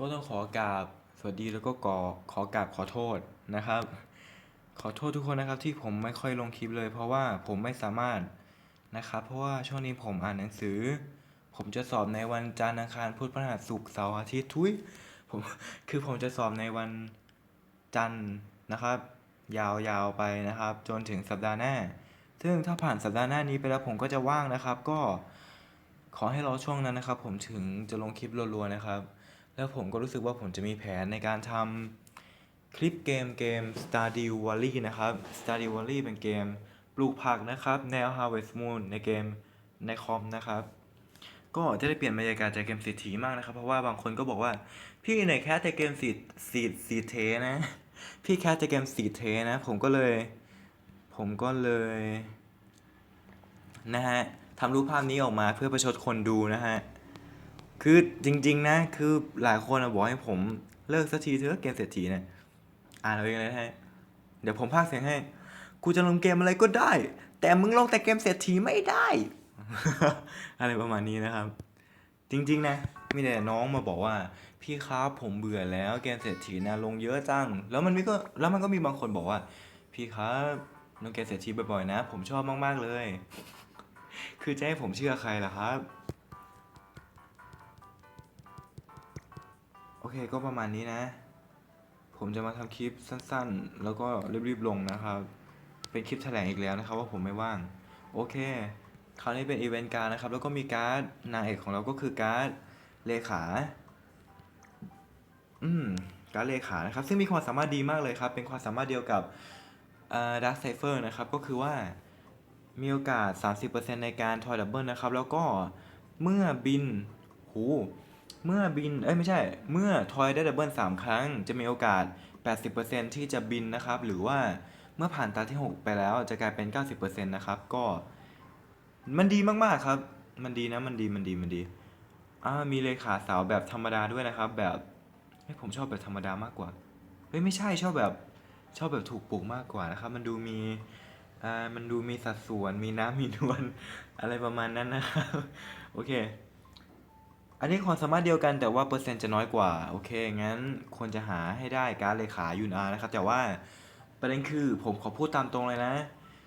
ก็ต้องขอกราบสวัสดีแล้วก็ขอขอกราบขอโทษนะครับ ขอโทษทุกคนนะครับที่ผมไม่ค่อยลงคลิปเลย เพราะว่าผมไม่สามารถนะครับ เพราะว่าช่วงนี้ผมอ่านหนังสือ ผมจะสอบในวันจันทร์อังคารพุธพฤหัสศุกร์เสาร์อาทิตย์ทุยผมคือผมจะสอบในวันจันทร์นะครับ ยาวๆไปนะครับ จนถึงสัปดาห์หน้า ซึ่งถ้าผ่านสัปดาห์หน้านี้ไปแล้วผมก็จะว่างนะครับ ก็ขอให้รอช่วงนั้นนะครับ ผมถึงจะลงคลิปรัวๆนะครับ แล้วผมก็รู้สึกว่าผมจะมีแผนในการทำคลิปเกมเกม Stardew Valley นะครับ Stardew Valley เป็นเกมปลูกผักนะครับ แนว Harvest Moon ในเกมในคอมนะครับ ก็จะได้เปลี่ยนบรรยากาศจากเกมสีถีมากนะครับ เพราะว่าบางคนก็บอกว่า พี่ไหนแค่แต่เกมสีสีสีเทนะ พี่แค่แต่เกมสีเทนะ ผมก็เลย ผมก็เลย นะฮะทำรูปภาพนี้ออกมาเพื่อประชดคนดูนะฮะ คือจริง ๆ นะ คือหลายคนบอกให้ผมเลิกสักทีเถอะเกมเศรษฐีเนี่ยอ่านเอาเองเลยนะฮะเดี๋ยวผมพากย์เสียงให้ กูจะลงเกมอะไรก็ได้ แต่มึงลงแต่เกมเศรษฐีไม่ได้ อะไรประมาณนี้นะครับ จริง ๆ นะมีแต่น้องมาบอกว่า พี่ครับผมเบื่อแล้วเกมเศรษฐีนะลงเยอะจัง แล้วมันมีก็แล้วมันก็มีบางคนบอกว่า พี่ครับลงเกมเศรษฐีบ่อยๆนะ ผมชอบมากๆเลย คือจะให้ผมเชื่อใครล่ะครับ เคก็ประมาณนี้นะ ผมจะมาทำคลิปสั้นๆ แล้วก็รีบๆลงนะครับ เป็นคลิปแถลงอีกแล้วนะครับว่าผมไม่ว่าง โอเค คราวนี้เป็นอีเวนต์การนะครับ แล้วก็มีการ์ดนางเอกของเราก็คือการ์ดเลขา อืมการ์ดเลขานะครับ ซึ่งมีความสามารถดีมากเลยครับ เป็นความสามารถเดียวกับดักไซเฟอร์นะครับ ก็คือว่ามีโอกาส 30%ในการทอยดับเบิลนะครับ แล้วก็เมื่อบิน หู เมื่อบิน เอ้ยไม่ใช่ เมื่อทอยได้ดับเบิล3 ครั้ง จะมีโอกาส 80%ที่จะบินนะครับ หรือว่าเมื่อผ่านตาที่ 6 ไปแล้วจะกลายเป็น 90%นะครับ ก็ มันดีมากๆครับ มันดีนะ มันดี มันดี มันดี อ่า มีเลขาสาวแบบธรรมดาด้วยนะครับ แบบเฮ้ยผมชอบแบบธรรมดามากกว่า เฮ้ยไม่ใช่ชอบแบบชอบแบบถูกปลูกมากกว่านะครับ มันดูมี อ่า มันดูมีสัดส่วน มีน้ำมีนวล อะไรประมาณนั้นนะครับ โอเค อันนี้ความสามารถเดียวกันแต่ว่าเปอร์เซ็นต์จะน้อยกว่า โอเค งั้นควรจะหาให้ได้การเลขายุนอานะครับ แต่ว่าประเด็นคือผมขอพูดตามตรงเลยนะ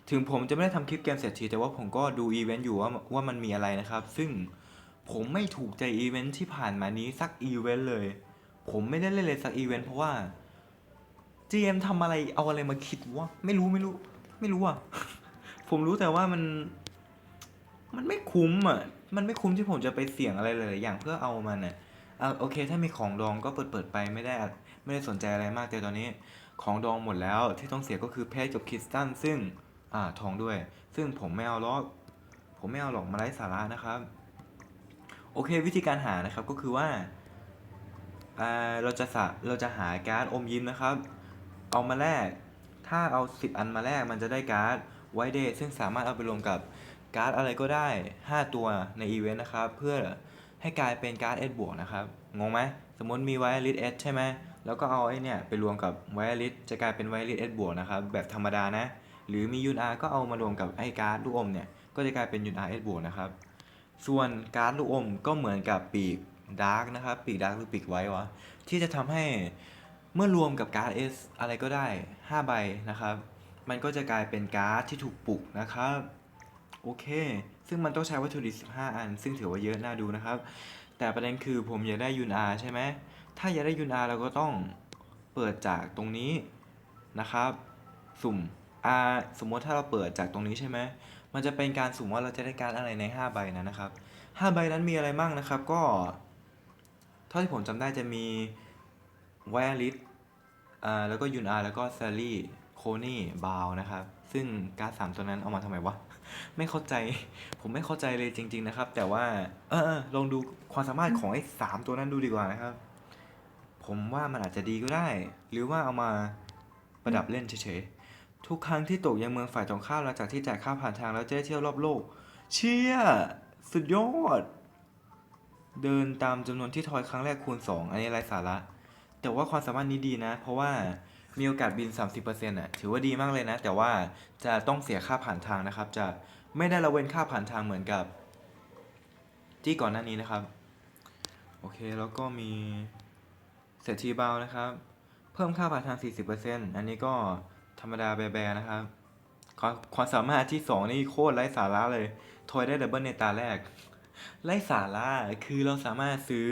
ถึงผมจะไม่ได้ทำคลิปเกมเสร็จทีแต่ว่าผมก็ดูอีเวนต์อยู่ว่าว่ามันมีอะไรนะครับ ซึ่งผมไม่ถูกใจอีเวนต์ที่ผ่านมานี้สักอีเวนต์เลย ผมไม่ได้เล่นเลยสักอีเวนต์เพราะว่า GM ทำอะไรเอาอะไรมาคิดวะไม่รู้ไม่รู้ ไม่รู้อะ ผมรู้แต่ว่ามัน มันไม่คุ้มอะ มันไม่คุ้มที่ผมจะไปเสี่ยงอะไรเลายอย่างเพื่อเอามันอะอะโอเค ถ้ามีของดองก็เปิดเปิดไปไม่ได้ไม่ได้สนใจอะไรมากแต่ตอนนี้ ของดองหมดแล้วที่ต้องเสียก็คือเพชรกับคริสตัลซึ่งอ่าทองด้วย ซึ่งผมไม่เอาหรอกผมไม่เอาหรอกมาไร้สาระนะครับ โอเควิธีการหานะครับก็คือว่าอ่าเราจะสะเราจะหาการ์ดอมยิ้มนะครับ เอามาแลกถ้าเอา 10 อันมาแลกมันจะได้การ์ดไวเดย์ซึ่งสามารถเอาไปรวมกับ การ์ดอะไรก็ได้ 5 ตัวในอีเวนต์นะครับ เพื่อให้กลายเป็นการ์ดเอสบวกนะครับ งงไหม สมมติมีไวลิสเอสใช่ไหม แล้วก็เอาไอ้เนี่ยไปรวมกับไวลิสจะกลายเป็นไวลิสเอสบวกนะครับ แบบธรรมดานะ หรือมียูนอาก็เอามารวมกับไอ้การ์ดลูกอมเนี่ย ก็จะกลายเป็นยูนอาเอสบวกนะครับ ส่วนการ์ดลูกอมก็เหมือนกับปีกดาร์กนะครับ ปีกดาร์กหรือปีกไว้วะ ที่จะทำให้เมื่อรวมกับการ์ด S อะไรก็ได้ 5 ใบนะครับ มันก็จะกลายเป็นการ์ดที่ถูกปลุกนะครับ โอเค ซึ่งมันต้องใช้วัตถุดิบ15 อัน ซึ่งถือว่าเยอะน่าดูนะครับ แต่ประเด็นคือผมอยากได้ยูนอาใช่ไหม ถ้าอยากได้ยูนอาเราก็ต้องเปิดจากตรงนี้นะครับ สุ่ม R สมมติถ้าเราเปิดจากตรงนี้ใช่ไหม มันจะเป็นการสุ่มว่าเราจะได้การอะไรใน 5 ใบนั้นนะครับ 5 ใบนั้นมีอะไรบ้างนะครับ ก็เท่าที่ผมจำได้จะมีไวอาลิสอ่าแล้วก็ยุนอาร์แล้วก็แซลลี่ โคนี่บาวนะครับ ซึ่งการ์ดสามตัวนั้นเอามาทำไมวะ ไม่เข้าใจ ผมไม่เข้าใจเลยจริง ๆนะครับ แต่ว่า เออลองดูความสามารถของไอ้สามตัวนั้นดูดีกว่านะครับ ผมว่ามันอาจจะดีก็ได้ หรือว่าเอามาประดับเล่นเฉยๆ ทุกครั้งที่ตกยังเมืองฝ่ายตรงข้ามหลังจากที่จ่ายค่าผ่านทางแล้วจะได้เที่ยวรอบโลก เชี่ย สุดยอด เดินตามจำนวนที่ทอยครั้งแรกคูณ 2 อันนี้ไร้สาระ แต่ว่าความสามารถนี้ดีนะ เพราะว่า มีโอกาสบิน 30%อะถือว่าดีมากเลยนะ แต่ว่าจะต้องเสียค่าผ่านทางนะครับ จะไม่ได้ละเว้นค่าผ่านทางเหมือนกับ ที่ก่อนหน้านี้นะครับ โอเคแล้วก็มีเศรษฐีเบานะครับ เพิ่มค่าผ่านทาง 40%อันนี้ก็ธรรมดาแบๆนะครับความความสามารถที่ 2 นี่โคตรไร้สาระเลยทอยได้ดับเบิลในตาแรก ไร้สาระคือเราสามารถซื้อ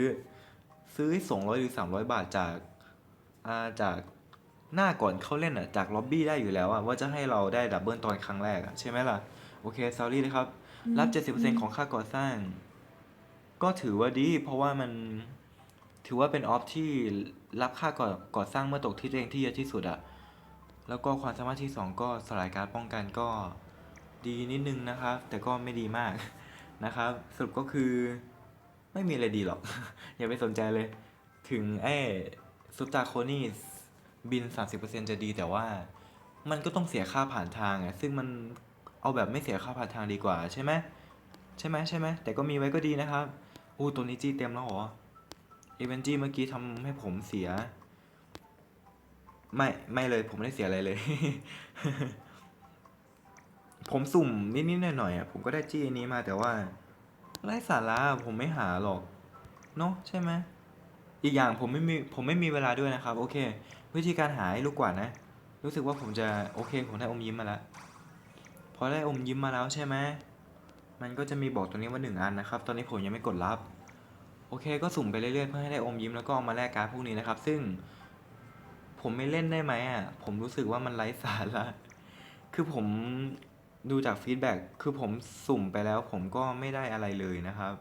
ซื้อ 200 หรือ 300 บาทจากาจาก หน้าก่อนเข้าเล่นอะจากล็อบบี้ได้อยู่แล้วอะว่าจะให้เราได้ดับเบิลตอนครั้งแรกอะใช่ไหมล่ะ โอเคซอรี่นะครับ รับ 70%ของค่าก่อสร้าง ก็ถือว่าดี เพราะว่ามันถือว่าเป็นออฟที่รับค่าก่อก่อสร้างเมื่อตกที่ตัวเองที่เยอะที่สุดอะแล้วก็ความสามารถที่สองก็สลายการป้องกันก็ดีนิดนึงนะครับ แต่ก็ไม่ดีมากนะครับ สรุปก็คือไม่มีอะไรดีหรอก อย่าไปสนใจเลย ถึงไอ้ซุปตาโคนี่ บิน 30%จะดีแต่ว่ามันก็ต้องเสียค่าผ่านทางอะซึ่งมันเอาแบบไม่เสียค่าผ่านทางดีกว่าใช่ไหมใช่ไหมใช่ไหมแต่ก็มีไว้ก็ดีนะครับอู้ตัวนี้จี้เต็มแล้วเหรออีเวนจี้เมื่อกี้ทำให้ผมเสีย ไม่ไม่เลยผมไม่ได้เสียอะไรเลย ผมสุ่มนิดๆหน่อยๆอะผมก็ได้จี้อันนี้มาแต่ว่าไร้สาระผมไม่หาหรอกเนาะใช่ไหมอีกอย่างผมไม่มีผมไม่มีเวลาด้วยนะครับ โอเค วิธีการหาลูกกว่าดนะ รู้สึกว่าผมจะโอเคผมได้อมยิ้มมาแล้วพอได้อมยิ้มมาแล้วใช่ไหมมันก็จะมีบอกตรงนี้ว่าหนึ่งอันนะครับ ตอนนี้ผมยังไม่กดรับโอเคก็สุ่มไปเรื่อยๆเพื่อให้ได้อมยิ้มแล้วก็เอามาแลกการ์ดพวกนี้นะครับ ซึ่ง ผมไม่เล่นได้ไหมอะผมรู้สึกว่ามันไร้สาระคือผมดูจากฟีดแบ็กคือผมสุ่มไปแล้ว ผมก็ไม่ได้อะไรเลยนะครับ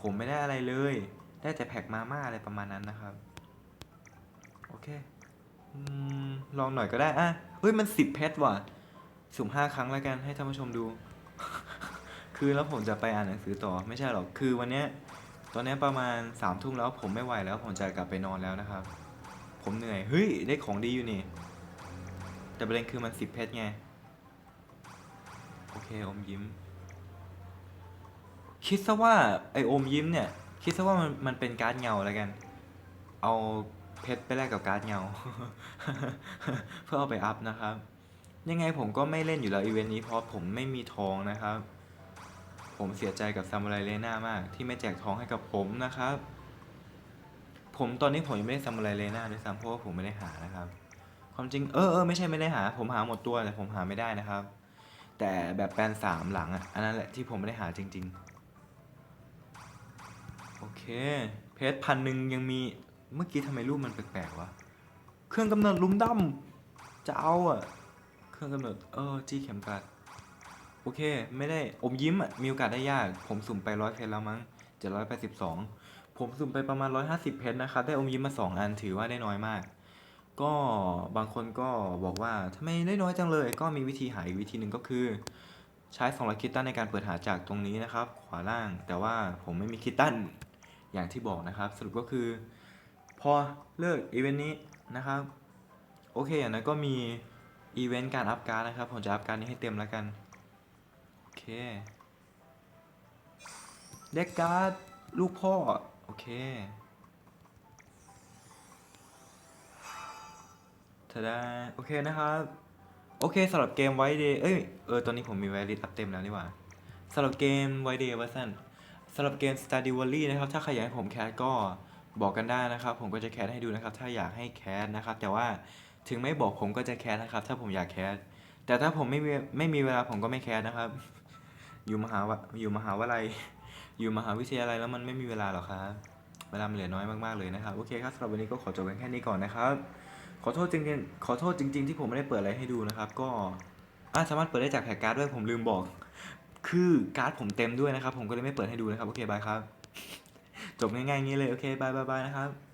ผมไม่ได้อะไรเลย ได้แต่แพ็กมาม่าอะไรประมาณนั้นนะครับ โอเค อืมลองหน่อยก็ได้อะเฮ้ยมันสิบเพชรว่ะสุ่มห้าครั้งแล้วกันให้ท่านผู้ชมดู คือแล้วผมจะไปอ่านหนังสือต่อไม่ใช่หรอกคือวันเนี้ยตอนนี้ประมาณสามทุ่มแล้วผมไม่ไหวแล้วผมจะกลับไปนอนแล้วนะครับ ผมเหนื่อยเฮ้ยได้ของดีอยู่นี่แต่ประเด็นคือมันสิบเพชรไงโอเคอมยิ้ม คิดซะว่าไออมยิ้มเนี่ย คิดซะว่ามันมันเป็นการเงาแล้วกัน เอา เพชรไปแลกกับการ์ดเงา เพื่อเอาไปอัพนะครับ ยังไงผมก็ไม่เล่นอยู่แล้วอีเวนต์นี้เพราะผมไม่มีทองนะครับ ผมเสียใจกับซามูไรเลน่ามาก ที่ไม่แจกทองให้กับผมนะครับ ผมตอนนี้ผมยังไม่ได้ซามูไรเลน่าด้วยซ้ำเพราะว่าผมไม่ได้หานะครับ ความจริงเออเออไม่ใช่ไม่ได้หา ผมหาหมดตัวแต่ผมหาไม่ได้นะครับ แต่แบบแปลนสามหลังอะอันนั้นแหละที่ผมไม่ได้หาจริง ๆ โอเค เพชรพันหนึ่งยังมี เมื่อกี้ทำไมรูปมันแปลกๆวะ เครื่องกำเนิดลุมดำจะเอาอะ เครื่องกำเนิดเออจี้เข็มกัด โอเค ไม่ได้อมยิ้มอะ มีโอกาสได้ยาก ผมสุ่มไปร้อยเพชรแล้วมั้งเจ็ดร้อยแปดสิบสองผมสุ่มไปประมาณร้อยห้าสิบเพชรนะครับ ได้อมยิ้มมาสองอันถือว่าได้น้อยมาก ก็บางคนก็บอกว่าทำไมได้น้อยจังเลย ก็มีวิธีหาอีกวิธีหนึ่งก็คือ ใช้200คิตตันในการเปิดหาจากตรงนี้นะครับ ขวาล่าง แต่ว่าผมไม่มีคิตตันอย่างที่บอกนะครับ สรุปก็คือ พอเลิกอีเวนต์นี้นะครับ โอเคอย่างนั้นก็มีอีเวนต์การอัพการ์ดนะครับ ผมจะอัพการ์ดนี้ให้เต็มแล้วกัน โอเคเด็กการ์ดลูกพ่อ โอเคทาดาโอเคนะครับ โอเคสำหรับเกมไวเดย์เอ้ยเออตอนนี้ผมมีไวริสอัพเต็มแล้วนี่หว่าสำหรับเกมไวเดย์เว่าสั้นสำหรับเกม Stardew Valley นะครับ ถ้าใครอยากให้ผมแคสก็ บอกกันได้นะครับ ผมก็จะแคสให้ดูนะครับ ถ้าอยากให้แคสนะครับ แต่ว่าถึงไม่บอกผมก็จะแคสนะครับ ถ้าผมอยากแคสแต่ถ้าผมไม่มีไม่มีเวลาผมก็ไม่แคสนะครับ อยู่มหาวะอยู่มหาวิทยาลัย อยู่มหาวิทยาลัยแล้วมันไม่มีเวลาหรอกครับเวลามันเหลือน้อยมากๆเลยนะครับโอเคครับสำหรับวันนี้ก็ขอจบกันแค่นี้ก่อนนะครับขอโทษจริงๆขอโทษจริง ๆ ที่ผมไม่ได้เปิดอะไรให้ดูนะครับ ก็อะสามารถเปิดได้จากแพ็กการ์ดด้วยผมลืมบอก คือการ์ดผมเต็มด้วยนะครับ ผมก็เลยไม่เปิดให้ดูนะครับโอเคบายครับ จบง่ายๆงนี้เลย โอเคบายบายบายนะครับ